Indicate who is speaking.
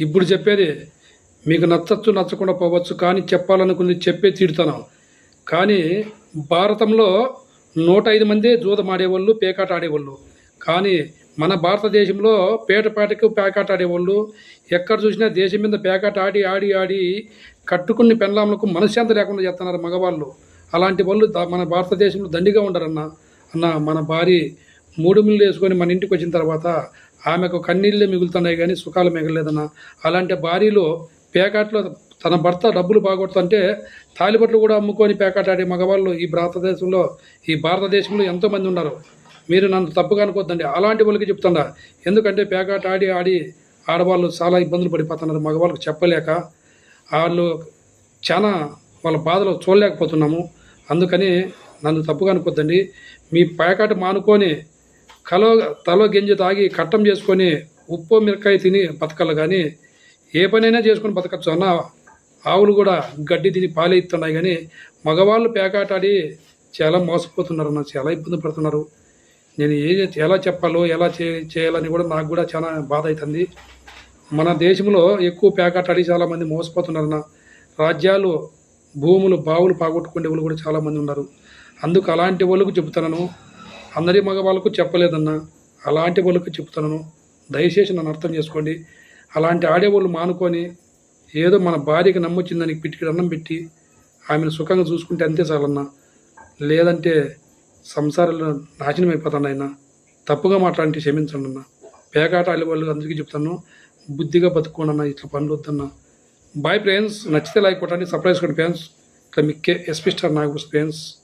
Speaker 1: ఇప్పుడు చెప్పేది మీకు నచ్చచ్చు నచ్చకుండా పోవచ్చు కానీ చెప్పాలనుకుంది చెప్పే తీరుతాను. కానీ భారతంలో నూట ఐదు మంది జూదం ఆడేవాళ్ళు పేకాట ఆడేవాళ్ళు కానీ మన భారతదేశంలో పేటపాటకు పేకాట ఆడేవాళ్ళు ఎక్కడ చూసినా దేశం మీద పేకాట ఆడి ఆడి ఆడి కట్టుకుని పెండ్లాములకు మనశ్శాంతి లేకుండా చేస్తున్నారు మగవాళ్ళు. అలాంటి వాళ్ళు మన భారతదేశంలో దండిగా ఉండరన్న అన్న మన భార్య మూడు మిల్లు వేసుకొని మన ఇంటికి వచ్చిన తర్వాత ఆమెకు కన్నీళ్ళే మిగులుతున్నాయి కానీ సుఖాలు మిగలలేదన్న. అలాంటి భార్యలో పేకాట్లో తన భర్త డబ్బులు బాగొడుతుంటే తాలిబట్లు కూడా అమ్ముకొని పేకాటాడే మగవాళ్ళు ఈ భారతదేశంలో ఈ భారతదేశంలో ఎంతోమంది ఉన్నారు. మీరు నన్ను తప్పుగా అనుకోద్దండి. అలాంటి వాళ్ళకి చెప్తుండా. ఎందుకంటే పేకాట ఆడి ఆడి ఆడవాళ్ళు చాలా ఇబ్బందులు పడిపోతున్నారు. మగవాళ్ళకి చెప్పలేక వాళ్ళు చాలా వాళ్ళ బాధలు చూడలేకపోతున్నాము. అందుకని నన్ను తప్పుగా అనుకోద్దండి. మీ పేకాట మానుకొని కలో తలో గింజ తాగి కట్టం చేసుకొని ఉప్పు మిరకాయ తిని బతకాలి కానీ ఏ పనైనా చేసుకొని బతకచ్చు. అన్న ఆవులు కూడా గడ్డి తిని పాలే ఇస్తున్నాయి కానీ మగవాళ్ళు పేకాటాడి చాలా మోసపోతున్నారు అన్న చాలా ఇబ్బంది పడుతున్నారు. నేను ఏ ఎలా చెప్పాలో ఎలా చే చేయాలని కూడా నాకు కూడా చాలా బాధ అవుతుంది మన దేశంలో ఎక్కువ పేకాటాడి చాలామంది మోసపోతున్నారన్న రాజ్యాలు భూములు బావులు పాగొట్టుకునే వాళ్ళు కూడా చాలామంది ఉన్నారు. అందుకు అలాంటి వాళ్ళకు చెబుతున్నాను. అందరి మగవాళ్ళకు చెప్పలేదన్నా. అలాంటి వాళ్ళకు చెప్తున్నాను. దయచేసి నన్ను అర్థం చేసుకోండి. అలాంటి ఆడేవాళ్ళు మానుకొని ఏదో మన భార్యకి నమ్మొచ్చిందని పిటికి అన్నం పెట్టి ఆమెను సుఖంగా చూసుకుంటే అంతే చాలన్నా. లేదంటే సంసారాలు నాశనం అయిపోతాను ఆయన తప్పుగా మాట్లాడి క్షమించండి అన్న. పేకాట ఆడే వాళ్ళు అందరికీ చెప్తాను బుద్ధిగా బతుకోండి అన్న ఇట్లా పనులు వద్దన్న. బాయ్ ఫ్రెండ్స్ నచ్చితే లైక్ కొట్టండి. సర్ప్రైజ్ కొట్టండి ఫ్రెండ్స్ ఇట్లా మిక్కే ఎస్పీ స్టార్ ఫ్రెండ్స్